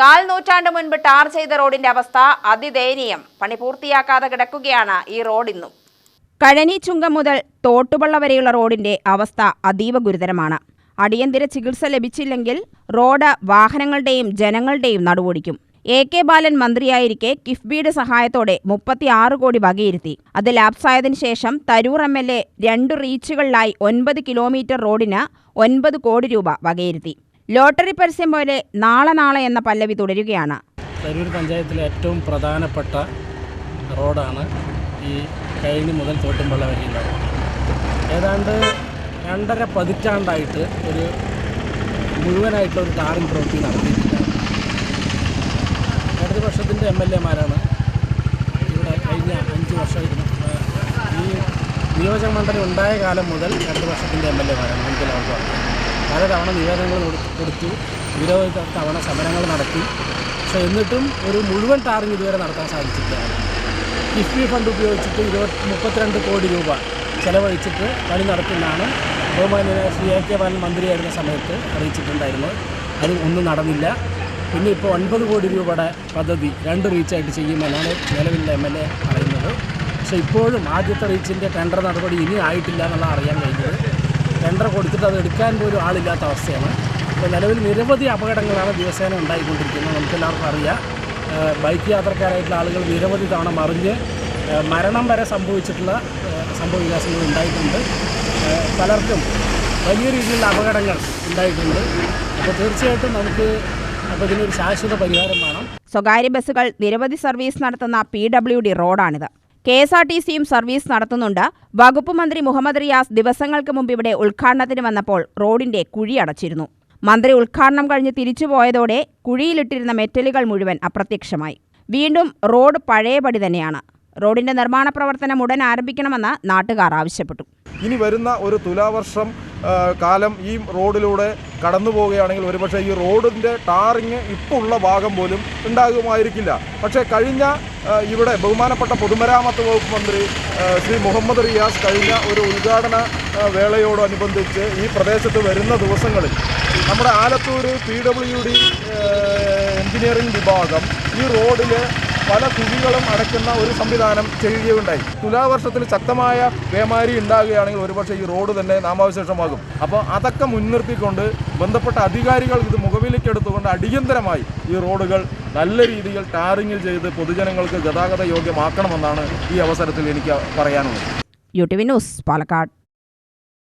കാൽ നൂറ്റാണ്ട് മുൻപ് ടാർ ചെയ്ത റോഡിന്റെ അവസ്ഥ അതിദയനീയം. പണി പൂർത്തിയാക്കാതെ കിടക്കുകയാണ് ഈ റോഡ് ഇന്നും കഴനി ചുങ്കം മുതൽ തോട്ടുപള്ള വരെയുള്ള റോഡിന്റെ അവസ്ഥ അതീവ ഗുരുതരമാണ്. അടിയന്തര ചികിത്സ ലഭിച്ചില്ലെങ്കിൽ റോഡ് വാഹനങ്ങളുടെയും ജനങ്ങളുടെയും നടുവൊടിക്കും. എ കെ ബാലൻ മന്ത്രിയായിരിക്കെ കിഫ്ബിയുടെ സഹായത്തോടെ മുപ്പത്തിയാറ് കോടി വകയിരുത്തി. അത് ലാപ്സായതിനു ശേഷം തരൂർ എം എൽ എ രണ്ടു റീച്ചുകളിലായി ഒൻപത് കിലോമീറ്റർ റോഡിന് ഒൻപത് കോടി രൂപ വകയിരുത്തി. ലോട്ടറി പരസ്യം പോലെ നാളെ നാളെ എന്ന പല്ലവി തുടരുകയാണ്. തരൂർ പഞ്ചായത്തിലെ ഏറ്റവും പ്രധാനപ്പെട്ട റോഡാണ് ഈ കഴിഞ്ഞ് മുതൽ തോട്ടുംപള്ള വരെയുള്ള ഏതാണ്ട് രണ്ടര പതിറ്റാണ്ടായിട്ട് ഒരു മുഴുവനായിട്ടുള്ള ഒരു ടാറിംഗ് പ്രവൃത്തി നടത്തിയിട്ടില്ല. ഇടതുപക്ഷത്തിന്റെ എം എൽ എമാരാണ് ഇവിടെ കഴിഞ്ഞ അഞ്ച് വർഷം ഈ നിയോജക മണ്ഡലം ഉണ്ടായ കാലം മുതൽ ഇടതുപക്ഷത്തിന്റെ എം എൽ എമാരാണ് നമുക്ക് എല്ലാവർക്കും അറിയാം. പലതവണ നിവേദനങ്ങൾ കൊടു- കൊടുത്തു. നിരവധി തവണ സമരങ്ങൾ നടത്തി. പക്ഷേ എന്നിട്ടും ഒരു മുഴുവൻ ടാറിങ് ഇതുവരെ നടത്താൻ സാധിച്ചിട്ടില്ല. കിഫ്ബി ഫണ്ട് ഉപയോഗിച്ചിട്ട് ഇരുപത്തി മുപ്പത്തിരണ്ട് കോടി രൂപ ചെലവഴിച്ചിട്ട് പണി നടത്തുന്നതാണ് ബഹുമാന്യ ശ്രീ എ കെ ബാലൻ മന്ത്രിയായിരുന്ന സമയത്ത് അറിയിച്ചിട്ടുണ്ടായിരുന്നു അത് ഒന്നും നടന്നില്ല. പിന്നെ ഇപ്പോൾ ഒൻപത് കോടി രൂപയുടെ പദ്ധതി രണ്ട് റീച്ചായിട്ട് ചെയ്യുമെന്നാണ് നിലവിലുള്ള എം എൽ എ പറയുന്നത്. പക്ഷേ ഇപ്പോഴും ആദ്യത്തെ റീച്ചിന്റെ ടെൻഡർ നടപടി ഇനി ആയിട്ടില്ല എന്നുള്ള അറിയാൻ കഴിഞ്ഞത്. ടെൻഡർ കൊടുത്തിട്ട് അത് എടുക്കാൻ പോലും ആളില്ലാത്ത അവസ്ഥയാണ്. ഇപ്പോൾ നിലവിൽ നിരവധി അപകടങ്ങളാണ് ദിവസേന ഉണ്ടായിക്കൊണ്ടിരിക്കുന്നത്. നമുക്കെല്ലാവർക്കും അറിയാം. ബൈക്ക് യാത്രക്കാരായിട്ടുള്ള ആളുകൾ നിരവധി തവണ മറിഞ്ഞ് മരണം വരെ സംഭവിച്ചിട്ടുള്ള സംഭവ വികാസങ്ങൾ ഉണ്ടായിട്ടുണ്ട്. പലർക്കും വലിയ രീതിയിലുള്ള അപകടങ്ങൾ ഉണ്ടായിട്ടുണ്ട്. അപ്പോൾ തീർച്ചയായിട്ടും നമുക്ക് അപ്പോൾ ഇതിനൊരു ശാശ്വത പരിഹാരം വേണം സ്വകാര്യ ബസ്സുകൾ നിരവധി സർവീസ് നടത്തുന്ന പി ഡബ്ല്യു ഡി റോഡാണിത്. കെ എസ് ആർ ടി സിയും സർവീസ് നടത്തുന്നുണ്ട്. വകുപ്പ് മന്ത്രി മുഹമ്മദ് റിയാസ് ദിവസങ്ങൾക്ക് മുമ്പ് ഇവിടെ ഉദ്ഘാടനത്തിന് വന്നപ്പോൾ റോഡിന്റെ കുഴി അടച്ചിരുന്നു. മന്ത്രി ഉദ്ഘാടനം കഴിഞ്ഞ് തിരിച്ചുപോയതോടെ കുഴിയിലിട്ടിരുന്ന മെറ്റലുകൾ മുഴുവൻ അപ്രത്യക്ഷമായി. വീണ്ടും റോഡ് പഴയപടി തന്നെയാണ്. റോഡിന്റെ നിർമ്മാണ പ്രവർത്തനം ഉടൻ ആരംഭിക്കണമെന്ന് നാട്ടുകാർ ആവശ്യപ്പെട്ടു. ഇനി വരുന്ന ഒരു തുലാവർഷം കാലം ഈ റോഡിലൂടെ കടന്നു പോവുകയാണെങ്കിൽ ഒരുപക്ഷെ ഈ റോഡിന്റെ ടാറിങ് ഇപ്പോൾ ഉള്ള ഭാഗം പോലും ഉണ്ടാകുമായിരിക്കില്ല. പക്ഷേ കഴിഞ്ഞ ഇവിടെ ബഹുമാനപ്പെട്ട പൊതുമരാമത്ത് വകുപ്പ് മന്ത്രി ശ്രീ മുഹമ്മദ് റിയാസ് കഴിഞ്ഞ ഒരു ഉദ്ഘാടന വേളയോടനുബന്ധിച്ച് ഈ പ്രദേശത്ത് വരുന്ന ദിവസങ്ങളിൽ നമ്മുടെ Alathur P W D engineering വിഭാഗം ഈ റോഡിൽ പല കുഴികളും അടയ്ക്കുന്ന ഒരു സംവിധാനം ചെയ്യുകയുണ്ടായി തുലാവർഷത്തിൽ ശക്തമായ പേമാരി ഉണ്ടാകുകയാണെങ്കിൽ ഒരുപക്ഷെ ഈ റോഡ് തന്നെ നാമാവശേഷമാകും. അപ്പോൾ അതൊക്കെ മുൻനിർത്തിക്കൊണ്ട് ബന്ധപ്പെട്ട അധികാരികൾ ഇത് മുഖവിലേക്കെടുത്തുകൊണ്ട് അടിയന്തരമായി ഈ റോഡുകൾ നല്ല രീതിയിൽ ടാറിങ്ങിൽ ചെയ്ത് പൊതുജനങ്ങൾക്ക് ഗതാഗത യോഗ്യമാക്കണമെന്നാണ് ഈ അവസരത്തിൽ എനിക്ക് പറയാനുള്ളത്. U T V news Palakkad.